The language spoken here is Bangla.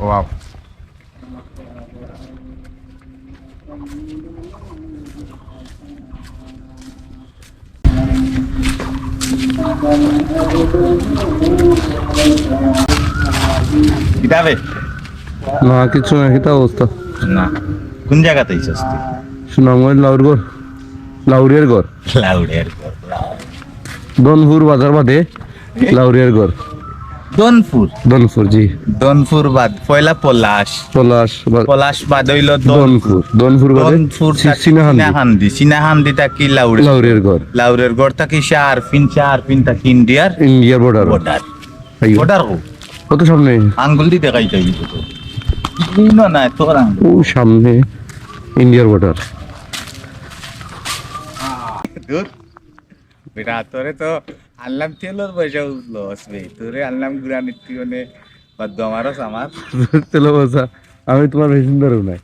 ওয়াও কিতাবে না কিছু না কিতা অবস্থা? না। কোন জায়গাতে আইছস তুই? সুনামগঞ্জ লাউরগড় লাউরিয়ার গড় লাউডের দনপুর বাজার বাদে লাউরিয়ার গড় দনপুর দনপুর জি। দনপুর বাদ পয়লা পলাশ। পলাশ পলাশ বাদ হইল দনপুর দনপুর বাদে দনপুর সিনাহান্দি। সিনাহান্দি। থাকি লাউড়ে? লাউরের গড় থাকি চার পিন চার পিন থাকি ইন্ডিয়ার? ইন্ডিয়ার বর্ডার বর্ডার বর্ডার কত সামনে? আঙ্গুল দিয়ে দেখাই যাই তো। না না তোর আঙ্গুল। ও সামনে ইন্ডিয়ার বর্ডার দূর। তোরে তো আনলাম তেলর পয়সা উঠল আসবে তোরে আনলাম গুড়া নিত্যনে বা দমারস আমার চলো পয়সা আমি তোমার বেশি ধরো না